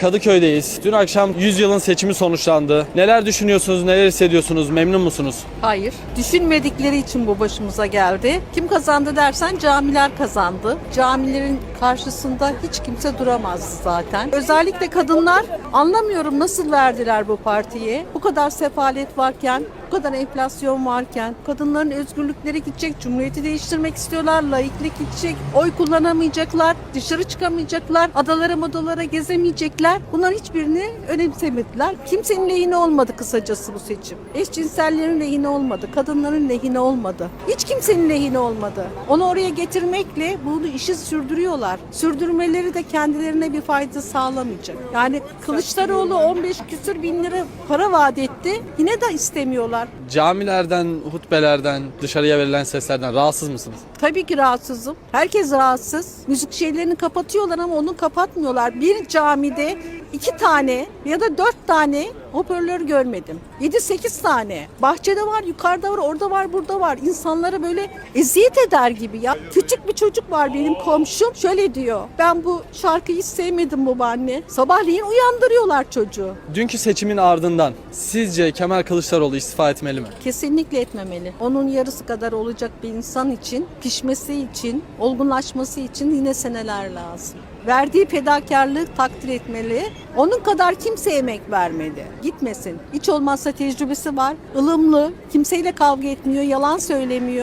Kadıköy'deyiz. Dün akşam 100 yılın seçimi sonuçlandı. Neler düşünüyorsunuz, neler hissediyorsunuz, memnun musunuz? Hayır. Düşünmedikleri için bu başımıza geldi. Kim kazandı dersen camiler kazandı. Camilerin karşısında hiç kimse duramaz zaten. Özellikle kadınlar anlamıyorum nasıl verdiler bu partiye. Bu kadar sefalet varken, bu kadar enflasyon varken, kadınların özgürlükleri gidecek, cumhuriyeti değiştirmek istiyorlar, laiklik gidecek, oy kullanamayacaklar, dışarı çıkamayacaklar, adalara madalara gezemeyecekler. Bunların hiçbirini önemsemediler. Kimsenin lehine olmadı kısacası bu seçim. Eşcinsellerin lehine olmadı, kadınların lehine olmadı. Hiç kimsenin lehine olmadı. Onu oraya getirmekle bunu işi sürdürüyorlar. Sürdürmeleri de kendilerine bir fayda sağlamayacak. Yani Kılıçdaroğlu 15 küsür bin lira para vaat etti. Yine de istemiyorlar. Camilerden, hutbelerden, dışarıya verilen seslerden rahatsız mısınız? Tabii ki rahatsızım. Herkes rahatsız. Müzik şeylerini kapatıyorlar ama onu kapatmıyorlar. Bir camide iki tane ya da dört tane hoparlör görmedim. 7-8 tane. Bahçede var, yukarıda var, orada var, burada var. İnsanlara böyle eziyet eder gibi ya. Küçük bir çocuk var benim komşum. Şöyle diyor. Ben bu şarkıyı hiç sevmedim babaanne. Sabahleyin uyandırıyorlar çocuğu. Dünkü seçimin ardından sizce Kemal Kılıçdaroğlu istifa etmeli mi? Kesinlikle etmemeli. Onun yarısı kadar olacak bir insan için, pişmesi için, olgunlaşması için yine seneler lazım. Verdiği fedakarlığı takdir etmeli. Onun kadar kimse emek vermedi. Gitmesin. Hiç olmazsa tecrübesi var. ılımlı, kimseyle kavga etmiyor, yalan söylemiyor.